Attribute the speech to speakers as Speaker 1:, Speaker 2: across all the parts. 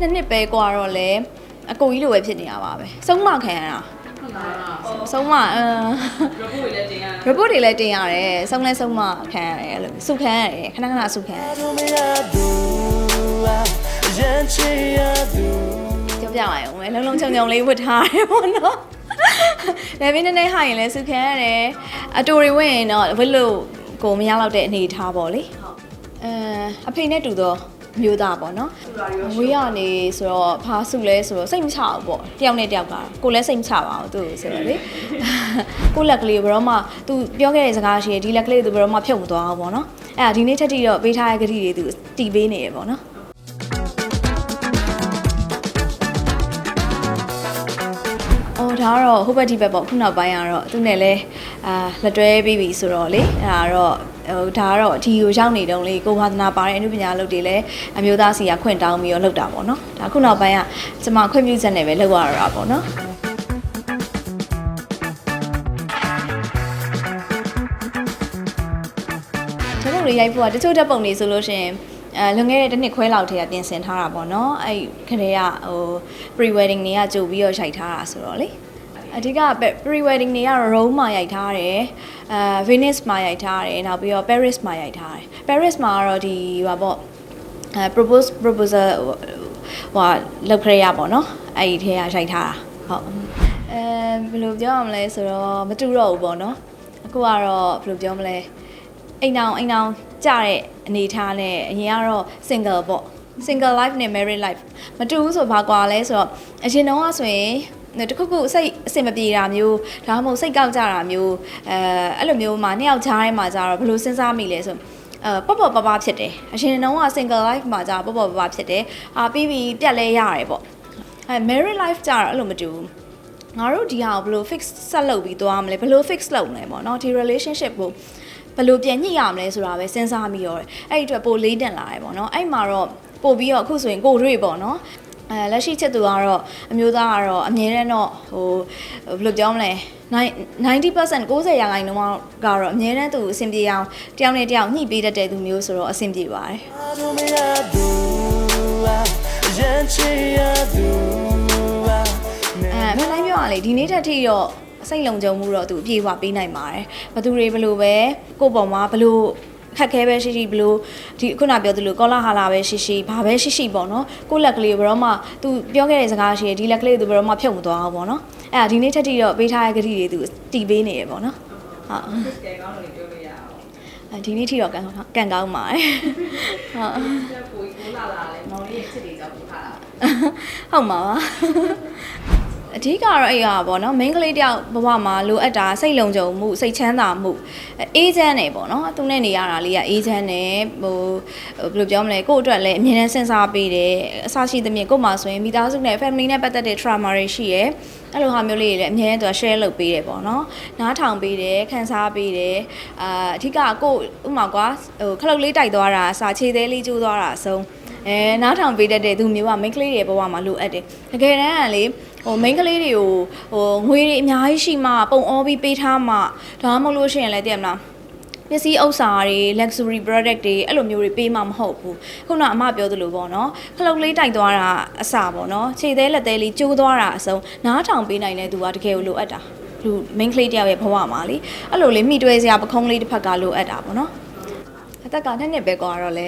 Speaker 1: နှစ်နှစ်ပဲกว่าတော့လေအကိုကြီးလိုပဲဖြစ်နေတာပါပဲဆုံးမခံရတာ
Speaker 2: ဟုတ်လား
Speaker 1: ဆုံးမအမ်
Speaker 2: report တွေလည်းတင်ရတယ်
Speaker 1: report တွေလည်းတင်ရတယ်ဆုံးလဲဆုံးမခံရတယ်အဲ့လိုစုခံရတယ်ခဏခဏစုခံရတယ်ပြောပြပါအောင်မယ်လုံးလုံးချုံချုံလေးဝတ်ထားရတယ်ပေါ့နော်လေဘင်းနေနေဟာရင်လည်းစုခံရတယ်အတူတွေဝင်ရင်တော့ဝတ်လို့ကိုမရတော့တဲ့အနေထားပေါ့လေအဲအဖေနဲ့တူတော့ မျိုးသားပေါ့နော်
Speaker 2: သူလာရော
Speaker 1: ဝေးရနေဆိုတော့ဖားစုလဲဆိုတော့စိတ်မချဘူးပေါ့တယောက်နဲ့တယောက်ကကိုလည်းစိတ်မချပါဘူးသူ့ကိုဆိုတော့လေကိုလက်ကလေးဘယ်တော့မှသူပြောခဲ့တဲ့စကားရှိရင်ဒီလက်ကလေးသူဘယ်တော့မှဖြုတ်မသွားဘူးပေါ့နော်အဲ့ဒါဒီနေ့ထက်ထိတော့ပေးထားတဲ့ဂတိတွေသူတီးပေးနေရပေါ့နော် ဒါကတော့ဟိုဘက်ဒီဘက်ပေါ့ခုနောက်ပိုင်းကတော့သူနဲ့လဲအာလက်တွဲပြီးပြီဆိုတော့လေအဲ့ဒါတော့ဟိုဒါကတော့ဒီကိုရောက်နေတုန်းလေးကိုဝါသနာပါတဲ့အမှုပညာလုပ်တွေလည်းအမျိုးသားစီကခွင့်တောင်းပြီးတော့လုပ်တာပေါ့နော်ဒါခုနောက်ပိုင်းကကျွန်မခွင့်ပြုချက်နဲ့ပဲလုပ်ရတာပေါ့နော်ဓာတ်ပုံတွေရိုက်ဖို့ကတချို့ဓာတ်ပုံတွေဆိုလို့ရှိရင်အဲလွန်ခဲ့တဲ့တစ်နှစ်ခွဲလောက်တည်းကပြင်ဆင်ထားတာပေါ့နော်အဲ့ခရေကဟို pre wedding တွေကကြိုပြီးတော့ရိုက်ထားတာဆိုတော့လေ အဓိက pre wedding တွေကတော့ Rome မှာရိုက်ထားတယ်အဲ Venice မှာရိုက်ထားတယ်နောက်ပြီးတော့ Paris မှာရိုက်ထားတယ် Paris မှာကတော့ဒီဟာပေါ့အဲ propose proposal ဟိုလောက်ခရရပေါ့နော်အဲ့ဒီထဲကရိုက်ထားတာဟုတ်အဲဘယ်လိုပြောရမလဲဆိုတော့မတူတော့ဘူးပေါ့နော်အခုကတော့ဘယ်လိုပြောမလဲအိမ်အောင်အိမ်အောင်ကြတဲ့အနေထားနဲ့အရင်ကတော့ single ပေါ့ single life နဲ့ married life မတူဘူးဆိုဘာကွာလဲဆိုတော့အရင်တုန်းကဆိုရင် တခုခုစိတ်အဆင်မပြေတာမျိုးဒါမှမဟုတ်စိတ်ကောက်ကြတာမျိုးအဲအဲ့လိုမျိုးမှာနှစ်ယောက်ကြားထဲမှာကြတော့ဘယ်လိုစဉ်းစားမိလဲဆိုအဲပေါ့ပေါ့ပပဖြစ်တယ်အရင်တုန်းက single life မှာကြပေါ့ပေါ့ပပဖြစ်တယ်အာပြီးပြီးပြတ်လဲရတယ်ပေါ့အဲ married life ကြတော့အဲ့လိုမတူဘူးငါတို့ဒီဟာကိုဘယ်လို fix ဆက်လုပ်ပြီးသွားမလဲဘယ်လို fix လုပ်မလဲပေါ့နော်ဒီ relationship ကိုဘယ်လိုပြန်ညှိရမလဲဆိုတာပဲစဉ်းစားမိရောတယ်အဲ့ဒီအတွက်ပိုလေးတင်လာတယ်ပေါ့နော်အဲ့မှာတော့ပို့ပြီးတော့အခုဆိုရင်ကိုတွေ့ပေါ့နော် အဲလက်ရှိချက်သူကတော့အမျိုးသားကတော့အမြဲတမ်းတော့ဟိုဘယ်လိုပြောမလဲ90% 90ရာခိုင်နှုန်းကတော့အမြဲတမ်းသူအဆင်ပြေအောင်တယောက်နဲ့တယောက်ညှိပေးတတ်တဲ့သူမျိုးဆိုတော့အဆင်ပြေပါတယ်အဲမနိုင်ပြောရလေဒီနေ့တက်ထိတော့စိတ်လုံခြုံမှုတော့သူအပြည့်အဝပေးနိုင်ပါတယ်ဘသူတွေဘလို့ပဲကိုယ့်ပေါ်မှာဘလို့ ခက်ခဲပဲရှိရှိဘလို့ဒီခုနပြောသလိုကောလာဟာလာပဲရှိရှိဘာပဲရှိရှိပေါ့နော်ကိုယ့်လက်ကလေးကိုဘယ်တော့မှသူပြောခဲ့တဲ့စကားရှိရဒီလက်ကလေးကိုသူဘယ်တော့မှဖြုတ်မသွားဘူးပေါ့နော်အဲ့ဒါဒီနေ့တက်ထိတော့ပေးထားတဲ့ဂတိတွေသူတီးပေးနေရပေါ့နော်ဟုတ်
Speaker 2: ကဲကောင်းလို့ပြောလို့ရအောင်
Speaker 1: အဲဒီနေ့ထိတော့ကန်ကန်ကောင်းပါတယ်ဟုတ်
Speaker 2: ကျကိုကိုလာလာလဲမောင်လေးရဲ့ချစ်တွေကြောင့်ပို့ထားတာ
Speaker 1: ဟုတ်မှာပါ အဓိကတော့အဲ့ဟာပေါ့နော် main ကလေးတယောက်ဘဝမှာလိုအပ်တာစိတ်လုံခြုံမှုစိတ်ချမ်းသာမှုအေးချမ်းနေပေါ့နော်သူနဲ့နေရတာလေးကအေးချမ်းနေဟိုဘယ်လိုပြောမလဲကိုယ့်အတွက်လည်းအမြဲတမ်းစဉ်းစားပေးတယ်အဆရှိသဖြင့်ကိုယ့်မှာဆိုရင်မိသားစုနဲ့ family နဲ့ပတ်သက်တဲ့ trauma တွေရှိရယ်အဲ့လိုဟာမျိုးလေးတွေလည်းအမြဲတမ်းသူက share လုပ်ပေးတယ်ပေါ့နော်နားထောင်ပေးတယ်ခန်းစားပေးတယ်အာအဓိကကိုယ့်ဥမာကွာဟိုခလုတ်လေးတိုက်သွားတာစာခြေသေးလေးကျိုးသွားတာအဆုံးအဲနားထောင်ပေးတတ်တဲ့သူမျိုးက main ကလေးတွေဘဝမှာလိုအပ်တယ်တကယ်တမ်းကလေ ဟို main ကလေးတွေကိုဟိုငွေတွေအများကြီးရှိမှပုံအောပြီးပေးထားမှဒါမှမဟုတ်လို့ရှိရင်လည်းတည်မလားပစ္စည်းဥစ္စာတွေ luxury product တွေအဲ့လိုမျိုးတွေပေးမှမဟုတ်ဘူးခုနအမပြောသလိုပေါ့နော်ခလုတ်လေးတိုက်သွားတာအစပေါ့နော်ခြေသေးလက်သေးလေးကျိုးသွားတာအစုံနားထောင်ပေးနိုင်တဲ့သူကတကယ်ကိုလိုအပ်တာလူ main ကလေးတယောက်ရဲ့ဘဝမှာလေအဲ့လိုလေမိတွဲစရာပခုံးလေးတစ်ဖက်ကလိုအပ်တာပေါ့နော်အသက်ကနှစ်နှစ်ပဲကွာတော့လေ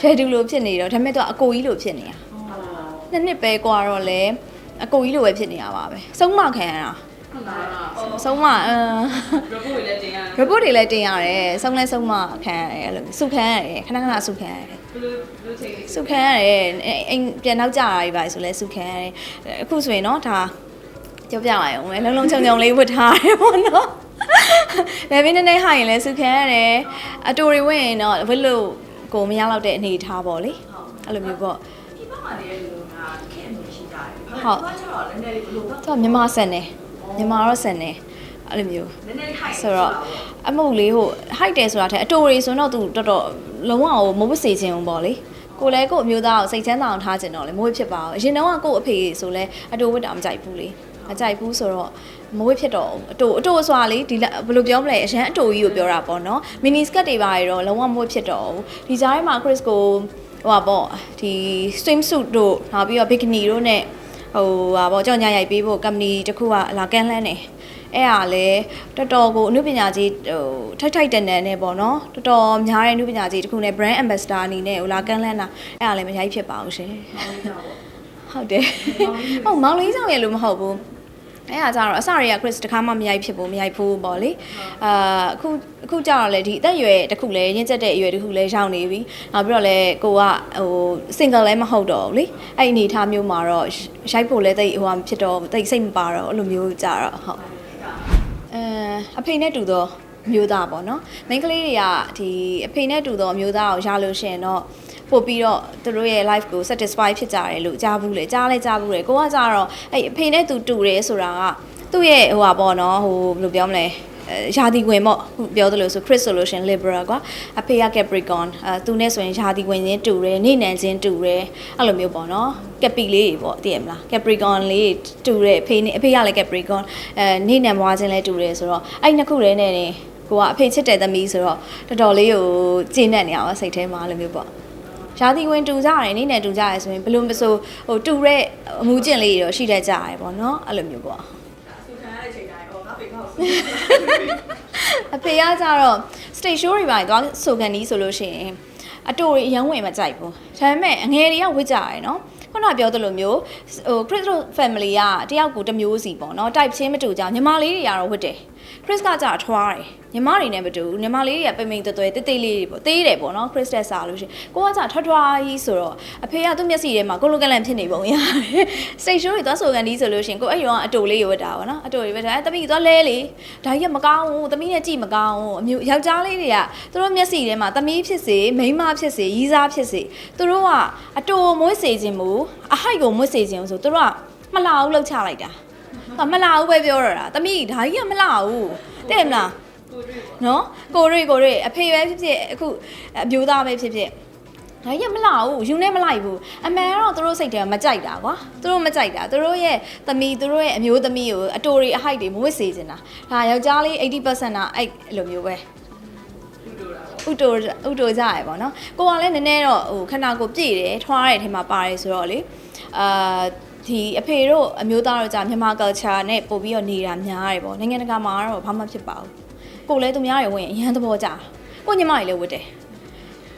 Speaker 1: ရဲတူလိုဖြစ်နေတော့ဒါပေမဲ့သူကအကိုကြီးလိုဖြစ်နေတာနှစ်နှစ်ပဲကွာတော့လေ အကိုကြီးလိုပဲဖြစ်နေတာပါပဲဆုံးမခံရတာ
Speaker 2: ဟုတ်လား
Speaker 1: ဆုံးမအမ်
Speaker 2: report တွေလည်းတင်ရတယ်
Speaker 1: report တွေလည်းတင်ရတယ်ဆုံးလဲဆုံးမခံရတယ်အဲ့လိုစုခံရတယ်ခဏခဏစုခံရတယ်
Speaker 2: ဘယ်လိုဘယ်လိုချိန်လေး
Speaker 1: စုခံရတယ်အိမ်ပြန်နောက်ကြတာတွေပါဆိုလဲစုခံရတယ်အခုဆိုရင်တော့ဒါကြောပြပါအောင်မယ်လုံးလုံးချုံချုံလေးဝတ်ထားရတယ်ပေါ့နော်လေဘင်းနေနေဟာရင်လဲစုခံရတယ်အတူတွေဝင်ရင်တော့ဝတ်လို့ကိုမရတော့တဲ့အနေထားပေါ့လေအဲ့လိုမျိုးပေါ့
Speaker 2: ဒီဘက်မှာလည်းလူ
Speaker 1: ဟုတ်
Speaker 2: ဘာကျတော့လည်းနည်းလေးဘယ်လိုဘက်
Speaker 1: သူကမြန်မာဆန်တယ်မြန်မာတော့ဆန်တယ်အဲ့လိုမျိုး
Speaker 2: နည်းနည်း high
Speaker 1: ဆိုတော့အမုတ်လေးဟို height တယ်ဆိုတာတဲ့တိုရီဆိုတော့သူတော်တော်လုံးဝဟိုမဟုတ်စေခြင်းပေါ့လေကိုလည်းကို့အမျိုးသားကိုစိတ်ချမ်းသာအောင်ထားခြင်းတော့လေမဟုတ်ဖြစ်ပါဘူးအရင်တော့ကကို့အဖေဆိုလဲအတူဝတ်တာမကြိုက်ဘူးလေမကြိုက်ဘူးဆိုတော့မဝတ်ဖြစ်တော့ဘူးအတူအတူဆိုတာလေဒီဘယ်လိုပြောမလဲအရန်အတူကြီးကိုပြောတာပေါ့နော်မီနီစကတ်တွေပါရတော့လုံးဝမဝတ်ဖြစ်တော့ဘူးဒီကြားထဲမှာခရစ်ကိုဟိုပါပေါ့ဒီ swimsuit တို့နောက်ပြီးတော့ bikini တို့ ਨੇ ဟိုဟာပေါ့ကြောင်ညာရိုက်ပေးဖို့ company တစ်ခုကလာကန်လန်းနေအဲ့ဟာလည်းတော်တော်ကိုအနုပညာကြီးဟိုထိုက်ထိုက်တန်တန်နဲ့ပေါ့နော်တော်တော်များတဲ့အနုပညာကြီးတစ်ခုနဲ့ brand ambassador အနေနဲ့ဟိုလာကန်လန်းတာအဲ့ဟာလည်းမရိုက်ဖြစ်ပါဘူးရှင်ဟုတ်တယ်ဟုတ်မောင်လေးဆောင်ရလို့မဟုတ်ဘူး အဲ့ဟာကြတော့အစတွေက Chris တခါမှမရိုက်ဖြစ်ဘူးမရိုက်ဘူးပေါ့လေအာအခုအခုကြတော့လေဒီအသက်အရွယ်တစ်ခုလဲရင့်ကျက်တဲ့အရွယ်တစ်ခုလဲရောက်နေပြီနောက်ပြီးတော့လဲကိုကဟို single လဲမဟုတ်တော့ဘူးလေအဲ့ဒီအနေအထားမျိုးမှာတော့ရိုက်ဖို့လဲတိတ်ဟိုဟာဖြစ်တော့တိတ်စိတ်မပါတော့အဲ့လိုမျိုးကြတော့ဟုတ်အဲအဖေနဲ့တူတော့ မျိုးသားပေါ့နော်မိန်းကလေးတွေကဒီအဖေနဲ့တူတော့မျိုးသားကိုရလို့ရှိရင်တော့ပို့ပြီးတော့သူတို့ရဲ့ life ကို satisfy ဖြစ်ကြတယ်လို့ကြားဘူးလေကြားလဲကြားဘူးလေကိုကကြတော့အဲ့အဖေနဲ့တူတူတယ်ဆိုတာကသူ့ရဲ့ဟိုပါပေါ့နော်ဟိုဘယ်လိုပြောမလဲအဲယာတီဝင်ပေါ့ခုပြောသလိုဆို Chris ဆိုလို့ရှရင် Libra ကွာအဖေက Capricorn အဲသူနဲ့ဆိုရင်ယာတီဝင်ချင်းတူတယ်နေနံချင်းတူတယ်အဲ့လိုမျိုးပေါ့နော် Capi လေးတွေပေါ့သိရမလား Capricorn လေးတူတယ်အဖေနဲ့အဖေကလည်း Capricorn အဲနေနံမွားချင်းလည်းတူတယ်ဆိုတော့အဲ့နှစ်ခုတည်းနဲ့နေ ကိုကအဖေချစ်တဲ့သမီးဆိုတော့တော်တော်လေးကိုကျင့်တတ်နေအောင်စိတ်ထဲမှာအဲ့လိုမျိုးပေါ့ရာသီဝင်တူကြတယ်နေနဲ့တူကြတယ်ဆိုရင်ဘယ်လို့မဆိုဟိုတူတဲ့အမှုကျင့်လေးတွေတော့ရှိတတ်ကြတယ်ပေါ့နော်အဲ့လိုမျိုးပေါ့
Speaker 2: ဆူခံရတဲ့ချိန်တိုင်းအော်ငါဖေကောက်ဆူ
Speaker 1: အဖေကကြတော့ stage show တွေပါသွားဆိုကန်ဒီဆိုလို့ရှိရင်အတူတွေအရန်ဝင်မကြိုက်ဘူးဒါပေမဲ့အငယ်တွေကဝစ်ကြရတယ်နော်ခုနကပြောသလိုမျိုးဟို Chris တို့ family ကတယောက်ကိုတစ်မျိုးစီပေါ့နော် type ချင်းမတူကြညီမလေးတွေကတော့ဝစ်တယ် Chris ကကြာထွားတယ်ညီမတွေနဲ့မတူဘူးညီမလေးတွေကပိမ့်ပိမ့်တွဲတွဲတေးသေးလေးတွေပေါ့သေးတယ်ပေါ့နော် Chris တက်စားလို့ရှိရင်ကိုကကြာထွားထွားကြီးဆိုတော့အဖေကသူ့မျက်စိထဲမှာကိုလိုကလန်ဖြစ်နေပုံရတယ် stage show တွေသွားဆိုကန်ဒီဆိုလို့ရှိရင်ကိုအဲ့ရောအတူလေးရွတ်တာပေါ့နော်အတူလေးပဲဒါအဲ့တမိသွားလဲလေဒါကြီးကမကောင်းဘူးတမိနဲ့ကြည့်မကောင်းဘူးအမျိုးယောက်ျားလေးတွေကသူတို့မျက်စိထဲမှာတမိဖြစ်စေမိန်းမဖြစ်စေရီးစားဖြစ်စေသူတို့ကအတူမွေးစေခြင်းမူအဟိုက်ကိုမွေးစေခြင်းဆိုသူတို့ကမလာဘူးလှုပ်ချလိုက်တာ ဟာမလာဘူးပဲပြောတော့တာတမိဒါကြီးကမလာဘူးတဲ့မလား
Speaker 2: ကိုတွေ့ပေါ့
Speaker 1: နော်ကိုရိကိုရိအဖေပဲဖြစ်ဖြစ်အခုအမျိုးသားပဲဖြစ်ဖြစ်ဒါကြီးကမလာဘူးယူနေမလိုက်ဘူးအမှန်ကတော့သူတို့စိတ်ထဲမှာမကြိုက်တာကွာသူတို့မကြိုက်တာသူတို့ရဲ့သမီးသူတို့ရဲ့အမျိုးသမီးကိုအတူတွေအဟိုက်တွေမဝစ်စေချင်တာဒါယောက်ျားလေး80%ကအဲ့လိုမျိုးပဲ
Speaker 2: တူတူတာပေါ့
Speaker 1: ဥတိုဥတိုကြရပေါ့နော်ကိုကလည်းနည်းနည်းတော့ဟိုခန္ဓာကိုယ်ပြည့်တယ်ထွားတဲ့အထဲမှာပါတယ်ဆိုတော့လေအာ ဒီအဖေတို့အမျိုးသားတို့ကြာမြန်မာ culture နဲ့ပို့ပြီးတော့နေတာများတယ်ပေါ့နိုင်ငံတကာမှာတော့ဘာမှဖြစ်ပါဘူးကိုလည်းသူများတွေဝင်အရန်သဘောကြကိုညီမကြီးလည်းဝတ်တယ်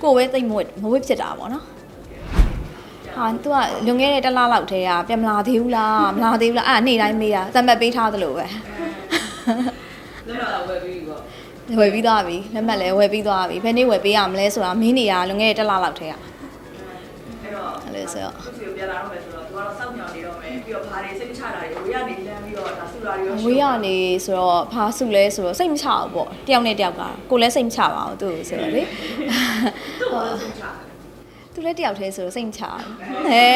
Speaker 1: ကိုပဲသိမ့်မဝတ်မဝတ်ဖြစ်တာပေါ့နော်ဟာသူကလွန်ခဲ့တဲ့တစ်လလောက်တည်းကပြန်မလာသေးဘူးလားမလာသေးဘူးလားအဲ့ဒါနေ့တိုင်းမေးတာသတ်မှတ်ပေးထားသလိုပဲ
Speaker 2: လက်တော့ဝယ်ပြီးပေါ့
Speaker 1: ဝယ်ပြီးသွားပြီလက်မှတ်လည်းဝယ်ပြီးသွားပြီဘယ်နေ့ဝယ်ပေးရမလဲဆိုတာမင်းနေရလွန်ခဲ့တဲ့တစ်လလောက်တည်းက
Speaker 2: အဲ့တော့
Speaker 1: အဲ့လိုဆိုတော့
Speaker 2: သူစီကိုပြန်လာတော့ တော့ဘာတွေစိတ်ချတာတွေဝေးရနေလမ်းပြီးတော့ဒါဆူလာတွေရော
Speaker 1: ဝေးရနေဆိုတော့ဘာစုလဲဆိုတော့စိတ်မချဘူးပေါ့တယောက်နဲ့တယောက်ကကိုလည်းစိတ်မချပါဘူးသူ့ကိုဆိုတော့လေ
Speaker 2: သူ့ကိုစိတ်ချ
Speaker 1: သူလည်းတယောက်တည်းဆိုတော့စိတ်မချဘူးဟဲ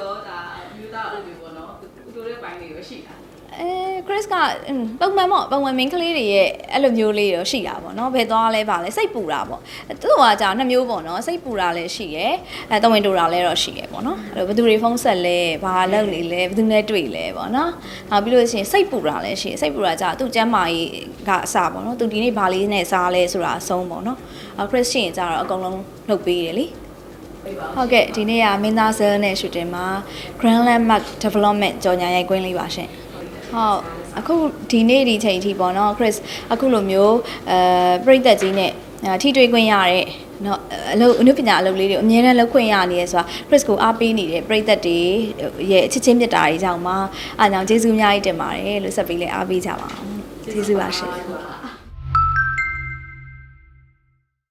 Speaker 2: တော့ဒါမြူတာအဲ့လိုပေါ့နော်သူတို့ရဲ့ပိုင်းတွေရောရှိတာ
Speaker 1: အဲ Chris ကอืมပုံမှန်ပေါ့ပုံမှန်မင်းကလေးတွေရဲ့အဲ့လိုမျိုးလေးတော့ရှိတာပေါ့နော်ဘယ်သွားလဲပါလဲစိတ်ပူတာပေါ့သူ့ကကြာနှစ်မျိုးပေါ့နော်စိတ်ပူတာလည်းရှိရယ်အဲတဝင်တူတာလည်းတော့ရှိရယ်ပေါ့နော်အဲ့လိုဘယ်သူတွေဖုန်းဆက်လဲဘာလုပ်နေလဲဘယ်သူနဲ့တွေ့လဲပေါ့နော်နောက်ပြီးလို့ရှိရင်စိတ်ပူတာလည်းရှိရယ်စိတ်ပူတာကြာသူ့ကျမ်းမာရေးကအစပေါ့နော်သူဒီနေ့ဘာလေးနဲ့စားလဲဆိုတာအဆုံးပေါ့နော်အဲ Chris ရှင်ကြာတော့အကုန်လုံးလုပ်ပေးတယ်လေ
Speaker 2: ပြပါ
Speaker 1: ဟုတ်ကဲ့ဒီနေ့ကမင်းသားဆဲနဲ့ရှူတင်မှာ Grand Landmark Development ကြော်ညာရိုက်ကွင်းလေးပါရှင် ဟုတ်အခုဒီနေ့ဒီချိန်ထိပေါ့နော် Chris အခုလိုမျိုးအဲပြိသက်ကြီးနဲ့အဲထိတွေ့ခွင့်ရတဲ့နော်အလုပ်အနုပညာအလုပ်လေးတွေအများနဲ့လုပ်ခွင့်ရနေရဆိုတာ Chris ကိုအားပေးနေတဲ့ပြိသက်တွေရဲ့အချစ်ချင်းမြတ်တာတွေကြောင့်မှအားကြောင့်ကျေးဇူးအများကြီးတင်ပါတယ်လို့ဆက်ပြီးလဲအားပေးကြပါအောင်ကျေးဇူးပါရှင်
Speaker 2: ပါ